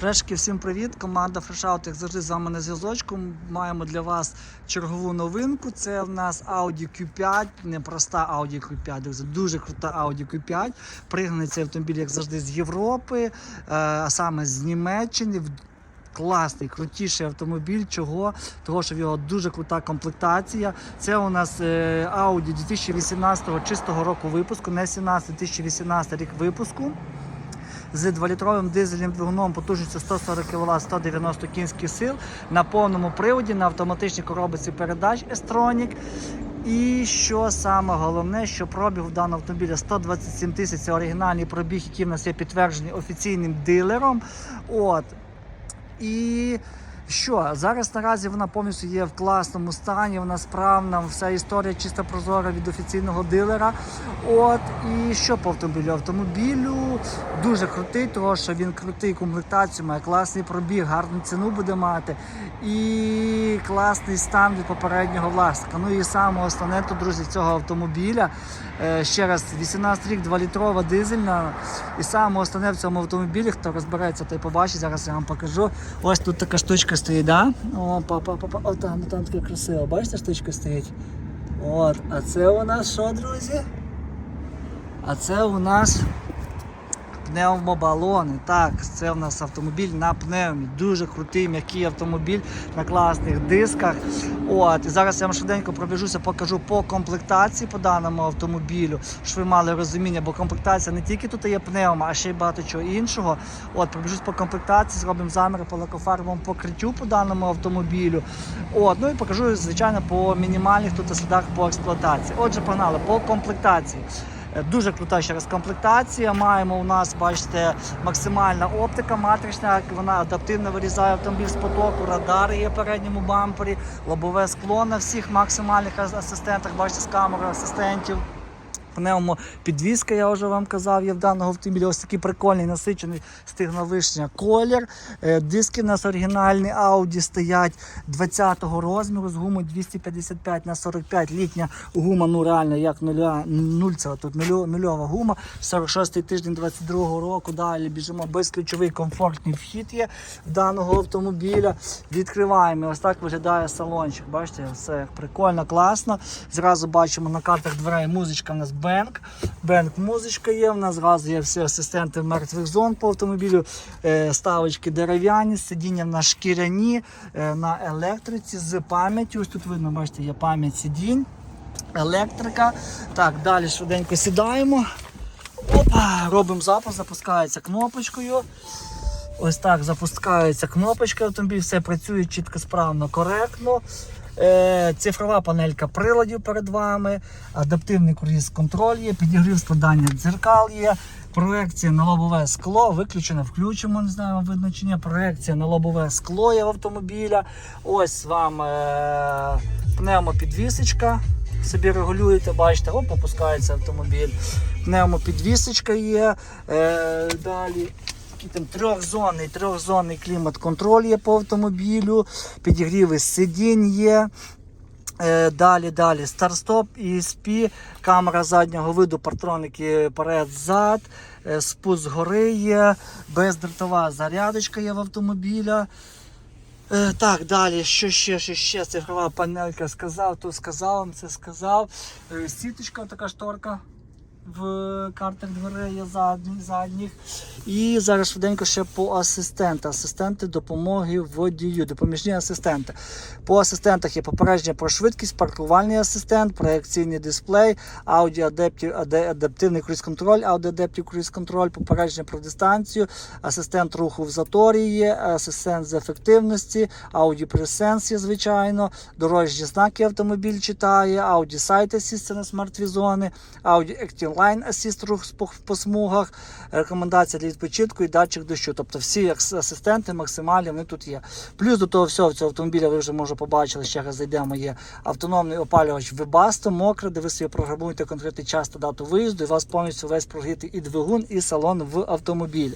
Фрешки, всім привіт! Команда Freshout, як завжди, з вами на зв'язочку. Маємо для вас чергову новинку. Це в нас Audi Q5, не проста Audi Q5, друзі, дуже крута Audi Q5. Пригнаний цей автомобіль, як завжди, з Європи, е, а саме з Німеччини. Класний, крутіший автомобіль. Чого? Того, що в його дуже крута комплектація. Це у нас е, Audi 2018 чистого року випуску, не 17 2018 рік випуску з 2-літровим дизельним двигуном потужністю 140 кВт 190 кінських сил на повному приводі на автоматичній коробиці передач S-Tronic. І що саме головне, що пробіг в даного автомобіля 127 тисяч це оригінальний пробіг, який в нас є підтверджений офіційним дилером. От. І що зараз наразі вона повністю є в класному стані, вона справна, вся історія чисто прозора від офіційного дилера. От і що по автомобілю? Автомобілю дуже крутий, тому що він крутий комплектацію, має класний пробіг, гарну ціну буде мати і класний стан від попереднього власника. Ну і саме основне тут, друзі, цього автомобіля. е, Ще раз, 18 рік, 2-літрова дизельна. І саме основне в цьому автомобілі, хто розбереться, той побачить. Зараз я вам покажу. Ось тут така штучка стоїть, да? О, папа, папа, о, там, там таке красиво. Бачите, штучка стоїть? От, а це у нас що, друзі? А це у нас пневмобалони. Так, це у нас автомобіль на пневмі. Дуже крутий, м'який автомобіль на класних дисках. От, і зараз я вам швиденько пробіжуся, покажу по комплектації по даному автомобілю, щоб ви мали розуміння, бо комплектація не тільки тут є пневма, а ще й багато чого іншого. От, пробіжусь по комплектації, зробимо заміри по лакофарбовому покриттю по даному автомобілю. От, ну і покажу, звичайно, по мінімальних тут слідах по експлуатації. Отже, погнали по комплектації. Е, Дуже крута ще раз комплектація. Маємо у нас, бачите, максимальна оптика матрична, вона адаптивно вирізає автомобіль з потоку, радари є в передньому бампері, лобове скло на всіх максимальних асистентах, бачите, з камерою асистентів. Пневмо підвізка, я вже вам казав, є в даного автомобіля. Ось такий прикольний насичений стигновишня колір. Е, Диски у нас оригінальні Audi стоять 20-го розміру з гумою 255 на 45 літня гума, ну реально як нуля, нульцева, тут нульо- нульова гума. 46-й тиждень 22-го року. Далі біжимо безключовий комфортний вхід є в даного автомобіля. Відкриваємо. Ось так виглядає салончик. Бачите, все прикольно, класно. Зразу бачимо на картах дверей музичка в нас Бенк. Бенк музичка є. У нас зразу є всі асистенти мертвих зон по автомобілю. Е, Ставочки дерев'яні, сидіння в нас шкіряні е, на електриці з пам'яттю. Ось тут видно, бачите, є пам'ять сидінь. Електрика. Так, далі швиденько сідаємо. Опа, робимо запуск, запускається кнопочкою. Ось так запускається кнопочка автомобіль, все працює чітко, справно, коректно. Е, цифрова панелька приладів перед вами, адаптивний круїз контроль є, підігрів складання дзеркал є, проекція на лобове скло, виключено, включимо, не знаю, видно чи. Проекція на лобове скло є в автомобіля. Ось вам е, пневмопідвісочка. Собі регулюєте, бачите, оп, опускається автомобіль. Пневмопідвісочка є. Е, далі такий там трьохзонний, трьохзонний клімат-контроль є по автомобілю, підігріви сидінь є. Е, Далі, далі, старт-стоп, ESP, камера заднього виду, партроники перед-зад, е, спуск гори є, бездротова зарядочка є в автомобіля. Е, Так, далі, що ще, що ще, цифрова панелька сказав, то сказав, це сказав. Сіточка, така шторка в картах дверей є задніх. І зараз швиденько ще по асистентах. Асистенти допомоги водію, допоміжні асистенти. По асистентах є попередження про швидкість, паркувальний асистент, проекційний дисплей, аудіо адаптивний круїз-контроль, аудіоадаптив круїз-контроль, попередження про дистанцію, асистент руху в заторі є, асистент з ефективності, Presence є, звичайно, дорожні знаки автомобіль читає, Sight Assist на смертві зони, Audi Active Line Assist рух по, смугах, рекомендація для відпочинку і датчик дощу. Тобто всі асистенти максимальні вони тут є. Плюс до того всього цього автомобіля ви вже може побачили, ще раз зайдемо, є автономний опалювач Webasto, мокре, де ви собі програмуєте конкретний час та дату виїзду, і у вас повністю весь прогрітий і двигун, і салон в автомобілі.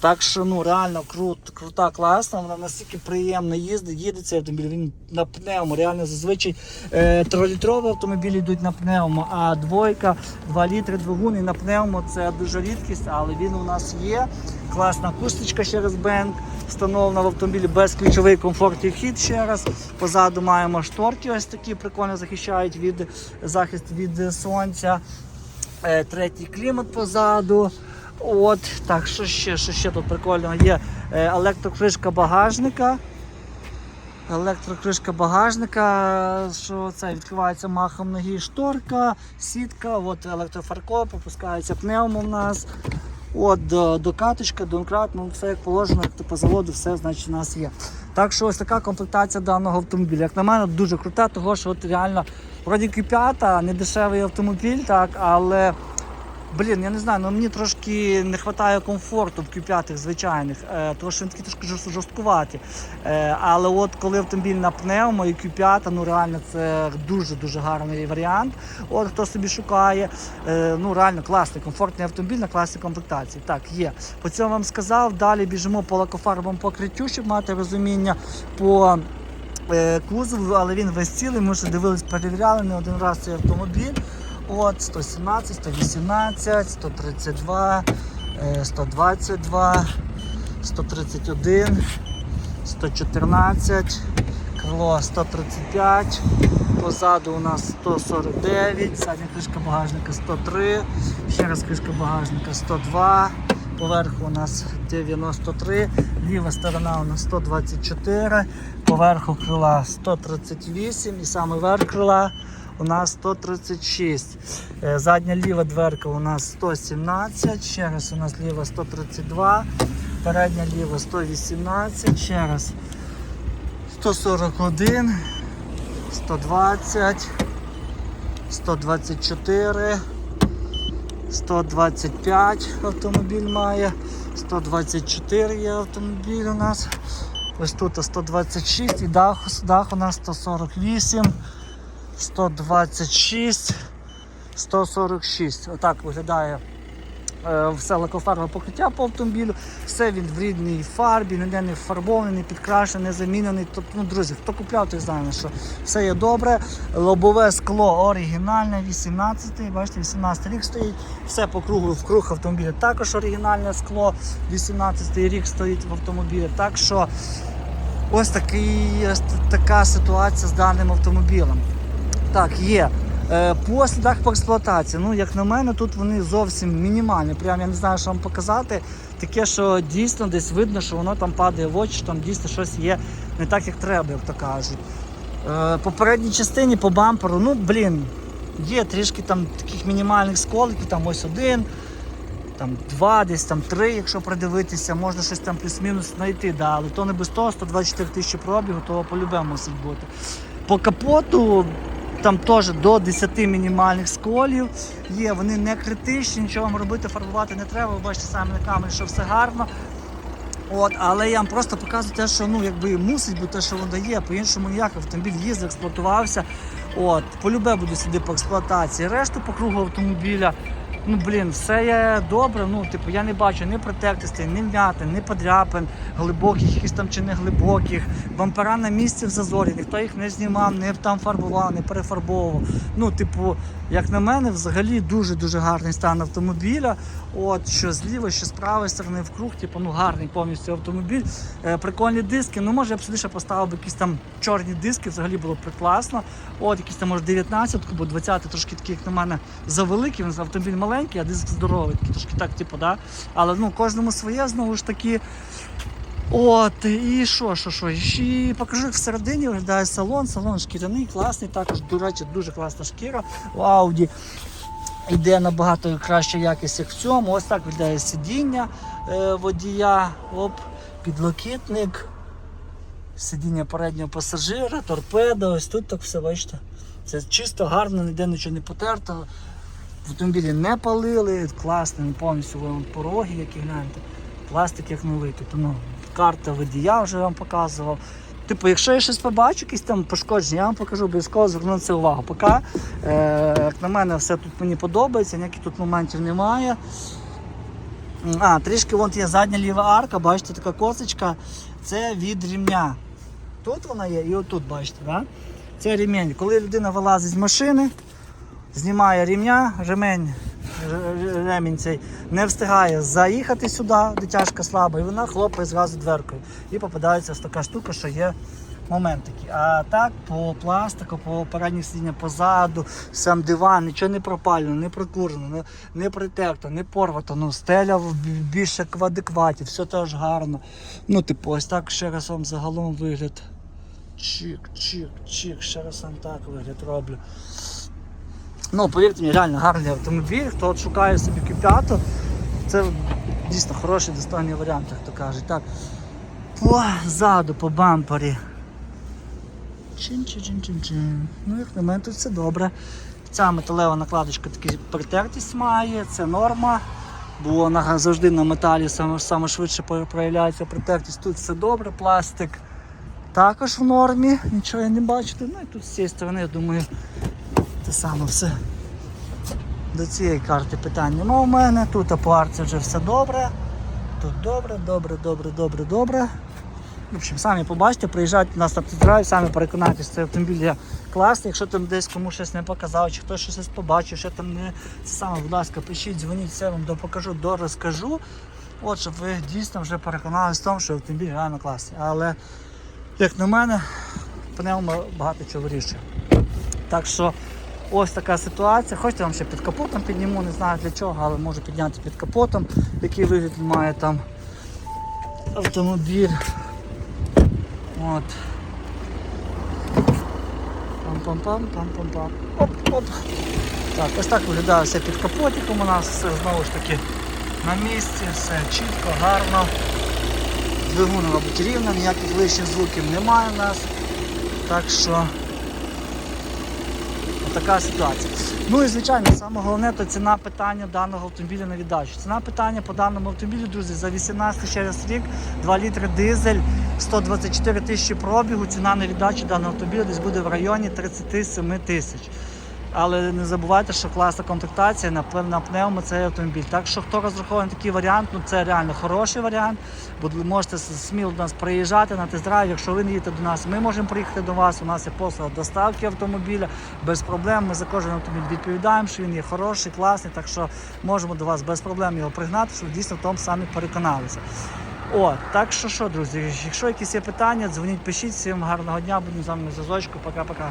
Так що ну реально крут, крута, класна, вона настільки приємно їздить, їде цей автомобіль, він на пневмо. Реально зазвичай е, трилітрові автомобілі йдуть на пневмо, а двойка, 2 літри літри двигун і на пневмо це дуже рідкість, але він у нас є. Класна акустичка через бенк, встановлена в автомобілі безключовий комфорт і вхід ще раз. Позаду маємо шторки, ось такі прикольно захищають від захист від сонця. Е, Третій клімат позаду. От, так, що ще, що ще тут прикольно? Є е, електрокришка багажника. Електрокришка багажника, що це відкривається махом ноги шторка, сітка, от електрофаркоп, опускається пневмо в нас. От до, докаточка, донкрат, ну все як положено, як по заводу, все значить у нас є. Так що ось така комплектація даного автомобіля. Як на мене, дуже крута, того що от реально вроді Q5, не дешевий автомобіль, так, але Блін, я не знаю, ну мені трошки не вистачає комфорту в Q5 звичайних, е, тому що він такий трошки жорст- жорсткуваті. Е, але от коли автомобіль на пневмо і Q5, ну реально це дуже-дуже гарний варіант. От хто собі шукає, е, ну реально класний, комфортний автомобіль на класній комплектації. Так, є. По цьому вам сказав. Далі біжимо по лакофарбовому покриттю, щоб мати розуміння по кузову, але він весь цілий. Ми вже дивились, перевіряли не один раз цей автомобіль. От 117, 118, 132, е, 122, 131, 114, крило 135, позаду у нас 149, задня кришка багажника 103, ще раз кришка багажника 102, поверху у нас 93, ліва сторона у нас 124, поверху крила 138 і саме верх крила у нас 136. Е, Задня ліва дверка у нас 117, ще раз у нас ліва 132, передня ліва 118, ще раз. 141, 120, 124, 125 автомобіль має, 124 є автомобіль у нас. Ось тут 126 і дах, дах у нас 148. 126, 146. Отак виглядає е, все лакофарбове покриття по автомобілю. Все він в рідній фарбі, ніде не фарбований, не підкрашений, не замінений. Тобто, ну, друзі, хто купляв, той знає, що все є добре. Лобове скло оригінальне, 18-й, бачите, 18 рік стоїть. Все по кругу в круг автомобіля також оригінальне скло. 18-й рік стоїть в автомобілі. Так що ось такий, така ситуація з даним автомобілем. Так, є. Е, По слідах по експлуатації, ну як на мене, тут вони зовсім мінімальні. Прям я не знаю, що вам показати. Таке, що дійсно десь видно, що воно там падає в очі, що там дійсно щось є не так, як треба, як то кажуть. Е, По передній частині, по бамперу, ну блін, є трішки там таких мінімальних сколиків, там ось один, там два, десь там три, якщо придивитися, можна щось там плюс-мінус знайти, да, але то не без того, 124 тисячі пробігу, то по-любому мусить бути. По капоту там теж до 10 мінімальних сколів є, вони не критичні, нічого вам робити, фарбувати не треба. Ви бачите самі на камері, що все гарно. От, але я вам просто показую те, що ну, якби мусить бути те, що воно дає, по-іншому ніяк автомобіль їздив, експлуатувався. От, полюбе буду сюди по експлуатації. Решту по кругу автомобіля. Ну блін, все є добре. Ну, типу, я не бачу ні протектостей, ні вмятин, ні подряпин, глибоких, якісь там чи не глибоких. Бампера на місці в зазорі, ніхто їх не знімав, не там фарбував, не перефарбовував. Ну, типу, як на мене, взагалі дуже-дуже гарний стан автомобіля. От що зліва, що з правої сторони в круг, типу, ну гарний повністю автомобіль. Е, прикольні диски. Ну, може, я б сюди ще поставив би якісь там чорні диски, взагалі було б прекрасно. От, якісь там, може, 19, бо 20 трошки такі, як на мене, завеликі. Він автомобіль маленький, а диск здоровий, трошки так, типу, да. Але ну, кожному своє знову ж таки. От, і що, що, що? І покажу, як всередині виглядає салон. Салон шкіряний, класний, також, до речі, дуже класна шкіра у Audi. Йде набагато краща якість, як в цьому. Ось так виглядає сидіння е, водія, оп, підлокітник, сидіння переднього пасажира, торпеда, ось тут так все, бачите. Це чисто гарно, ніде нічого не потерто. В автомобілі не палили, класний, повністю вон пороги, які гляньте. Пластик як новий. Тут ну, карта водія вже вам показував. Типу, якщо я щось побачу, якісь там пошкодження, я вам покажу, обов'язково зверну увагу. Поки, е, як на мене, все тут мені подобається, ніяких тут моментів немає. А, трішки вон є задня ліва арка, бачите, така косочка. Це від рівня. Тут вона є і отут, бачите, да? це ремінь. Коли людина вилазить з машини, знімає рівня, ремень ремінь цей не встигає заїхати сюди, дитяшка слаба, і вона хлопає зразу дверкою. І попадається така штука, що є момент такий. А так по пластику, по передніх сидіння позаду, сам диван, нічого не пропалено, не прокурено, не, не притерто, не порвато. Ну, стеля більше в адекваті, все теж гарно. Ну, типу, ось так ще раз вам загалом вигляд. Чик, чик, чик, ще раз вам так вигляд роблю. Ну, повірте мені, реально гарний автомобіль. Хто от шукає собі Q5, це дійсно хороший достойний варіант, як то кажуть. Так. По ззаду, по бампері. Чин-чин-чин-чин-чин. Ну, як на мене, тут все добре. Ця металева накладочка таки притертість має, це норма. Бо на, завжди на металі саме швидше проявляється притертість. Тут все добре, пластик також в нормі, нічого я не бачу. Ну і тут з цієї сторони, я думаю, те саме все. До цієї карти питань нема у мене. Тут по арці вже все добре. Тут добре, добре, добре, добре, добре. В общем, самі побачите, приїжджайте до нас на тест самі переконайтесь, цей автомобіль є класний. Якщо там десь комусь щось не показав, чи хтось щось побачив, що там не це саме, будь ласка, пишіть, дзвоніть, все вам допокажу, дорозкажу. От, щоб ви дійсно вже переконалися в тому, що автомобіль реально класний. Але, як на мене, пневмо багато чого вирішує. Так що ось така ситуація. Хочете вам ще під капотом підніму, не знаю для чого, але можу підняти під капотом, який вигляд має там автомобіль. От. Пам-пам-пам, пам-пам-пам. Оп-оп. Так, ось так виглядає все під капотиком у нас, все знову ж таки на місці, все чітко, гарно. Двигун робить рівно, ніяких лишніх звуків немає у нас. Так що така ситуація. Ну і звичайно, саме головне то ціна питання даного автомобіля на віддачу. Ціна питання по даному автомобілю, друзі, за 18 через рік, 2 літри дизель, 124 тисячі пробігу. Ціна на віддачу даного автомобіля десь буде в районі 37 тисяч. Але не забувайте, що класна комплектація на, на пневмо цей автомобіль. Так що хто розрахований такий варіант, ну це реально хороший варіант. Бо ви можете сміло до нас приїжджати на тест-драйв. Якщо ви не їдете до нас, ми можемо приїхати до вас. У нас є послуга доставки автомобіля без проблем. Ми за кожен автомобіль відповідаємо, що він є хороший, класний. Так що можемо до вас без проблем його пригнати, щоб дійсно в тому самі переконалися. О, так що що, друзі, якщо якісь є питання, дзвоніть, пишіть. Всім гарного дня, будемо з вами зв'язочку. Пока-пока.